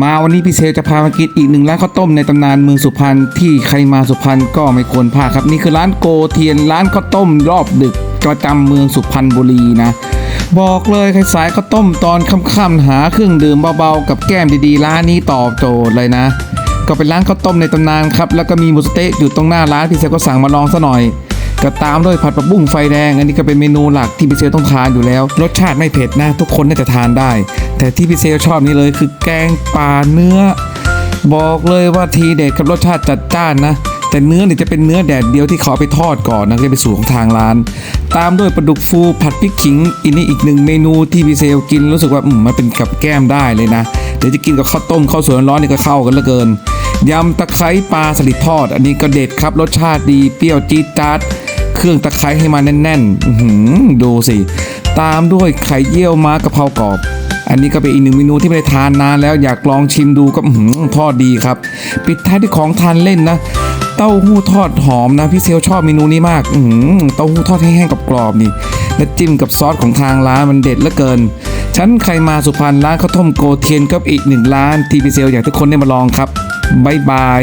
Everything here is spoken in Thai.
มาวันนี้พี่เซลจะพามากินอีกหนึ่งร้านข้าวต้มในตำนานเมืองสุพรรณที่ใครมาสุพรรณก็ไม่ควรพลาดครับนี่คือร้านโกเทียนร้านข้าวต้มรอบดึกประจำเมืองสุพรรณบุรีนะ บอกเลยใครสายข้าวต้มตอนค่ำๆหาเครื่องดื่มเบาๆกับแก้มดีๆ ร้านนี้ตอบโจทย์เลยนะ ก็เป็นร้านข้าวต้มในตำนานครับแล้วก็มีหมูสเต๊ะอยู่ตรงหน้าร้านพี่เซลก็สั่งมาลองซะหน่อย ก็ตามด้วยผัดผักบุ้งไฟแดง อันนี้ก็เป็นเมนูหลักที่พี่เซลต้องทานอยู่แล้ว รสชาติไม่เผ็ดนะ ทุกคนน่าจะทานได้ แต่ที่พี่เซลชอบนี่เลยคือแกงป่าเนื้อ บอกเลยว่าทีเด็ดกับรสชาติจัดจ้านนะแต่เนื้อเนี่ยจะเป็นเนื้อแดดเดียวที่เขาไปทอดก่อนนะก็เป็นสูตรของทางร้าน ตามด้วยปลาดุกฟูผัดพริกขิงอันนี้อีกหนึ่งเมนูที่พี่เซลกินรู้สึกว่าอืมมันเป็นกับแก้มได้เลยนะเดี๋ยวจะกินกับข้าวต้มข้าวสวยร้อนๆนี่ก็เข้ากันเหลือเกินยำตะไคร้ปลาสลิดทอด อันนี้ก็เด็ดครับรสชาติดีเปรี้ยวจี๊ดจ๊ด เครื่องตะไคร้ให้มาแน่นๆดูสิ ตามด้วยไข่เยี่ยวม้ากะเพรากรอบ อันนี้ก็เป็นอีกหนึ่งเมนูที่ไม่ได้ทานนานแล้วอยากลองชิมดูก็หือทอดดีครับ ปิดท้ายด้วยของทานเล่นนะเต้าหู้ทอดหอมนะพี่เซลชอบเมนูนี้มากอืเต้าหู้ทอดแห้งๆกับกรอบนี่ แล้วจิ้มกับซอสของทางร้านมันเด็ดเหลือเกิน ฉันใครมาสุพรรณร้านข้าวต้มโกเทียนก็อีกหนึ่งร้านที่พี่เซลอยากให้ทุกคนได้มาลองครับบ๊ายบาย